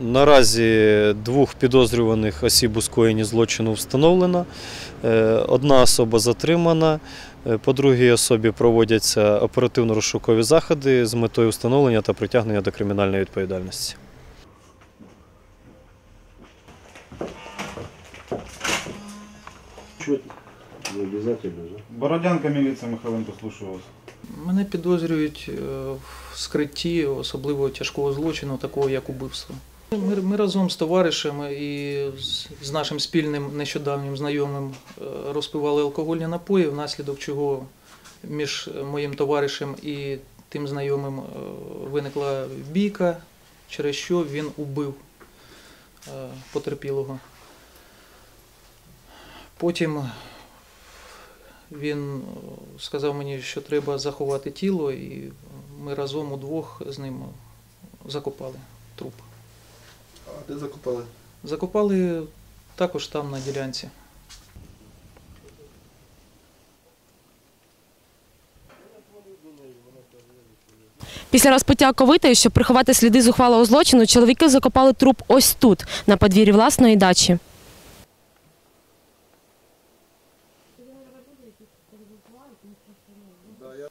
Наразі двох підозрюваних осіб у скоєнні злочину встановлено. Е, Одна особа затримана. Е, По другій особі проводяться оперативно-розшукові заходи з метою встановлення та притягнення до кримінальної відповідальності. Чуть не обязательно. Бородянка міліція Михайленко слушаю вас. Мене підозрюють е, в скритті особливо тяжкого злочину, такого як убивство. Ми, ми разом з товаришами і з, нашим спільним нещодавнім знайомим е, розпивали алкогольні напої, внаслідок чого між моїм товаришем і тим знайомим е, виникла бійка, через що він убив потерпілого. Потім він е, сказав мені, що треба заховати тіло, і ми разом удвох з ним закопали труп. А де закопали? Закопали також там на ділянці. Після розпиття оковитої, щоб приховати сліди зухвалого злочину, чоловіки закопали труп ось тут, на подвір'ї власної дачі. перебувають, не.